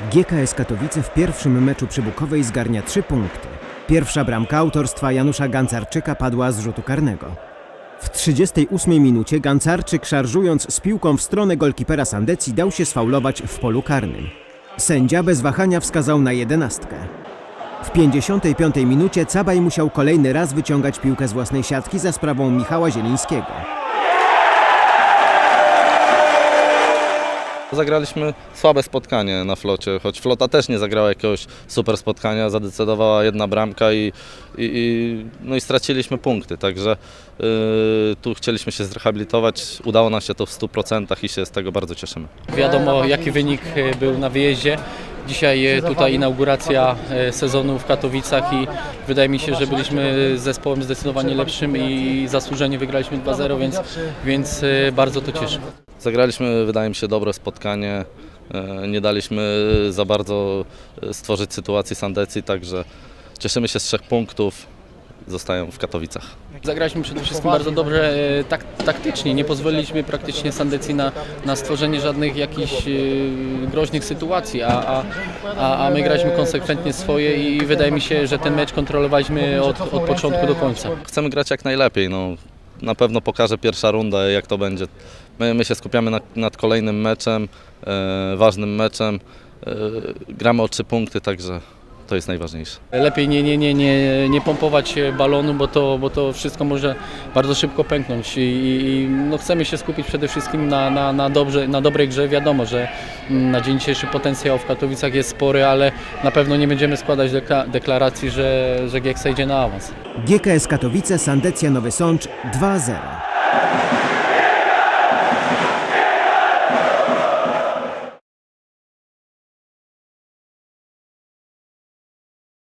GKS Katowice w pierwszym meczu przy Bukowej zgarnia trzy punkty. Pierwsza bramka autorstwa Janusza Gancarczyka padła z rzutu karnego. W 38 minucie Gancarczyk szarżując z piłką w stronę golkipera Sandecji dał się sfaulować w polu karnym. Sędzia bez wahania wskazał na jedenastkę. W 55 minucie Cabaj musiał kolejny raz wyciągać piłkę z własnej siatki za sprawą Michała Zielińskiego. Zagraliśmy słabe spotkanie na flocie, choć flota też nie zagrała jakiegoś super spotkania, zadecydowała jedna bramka i, i, i, no i straciliśmy punkty, także yy, tu chcieliśmy się zrehabilitować, udało nam się to w 100% i się z tego bardzo cieszymy. Wiadomo jaki wynik e, był na wyjeździe. Dzisiaj e, tutaj inauguracja e, sezonu w Katowicach i wydaje mi się, że byliśmy zespołem zdecydowanie lepszym i zasłużenie wygraliśmy 2-0, więc, więc bardzo to cieszy. Zagraliśmy, wydaje mi się, dobre spotkanie, yy, nie daliśmy za bardzo yy, stworzyć sytuacji Sandecji, także cieszymy się z trzech punktów, zostają w Katowicach. Zagraliśmy przede wszystkim bardzo dobrze e, tak, taktycznie. Nie pozwoliliśmy praktycznie Sandecji na, na stworzenie żadnych jakichś e, groźnych sytuacji, a, a, a, a my graliśmy konsekwentnie swoje i wydaje mi się, że ten mecz kontrolowaliśmy od, od początku do końca. Chcemy grać jak najlepiej. No, na pewno pokaże pierwsza runda, jak to będzie. My, my się skupiamy nad, nad kolejnym meczem, e, ważnym meczem. E, gramy o trzy punkty, także to jest najważniejsze. Lepiej nie, nie, nie, nie, nie pompować balonu, bo to, bo to wszystko może bardzo szybko pęknąć i, i no chcemy się skupić przede wszystkim na, na, na, dobrze, na dobrej grze. Wiadomo, że mm, na dzień dzisiejszy potencjał w Katowicach jest spory, ale na pewno nie będziemy składać dekla- deklaracji, że, że Gieksa idzie na awans. GKS Katowice, Sandecja Nowy Sącz 2-0.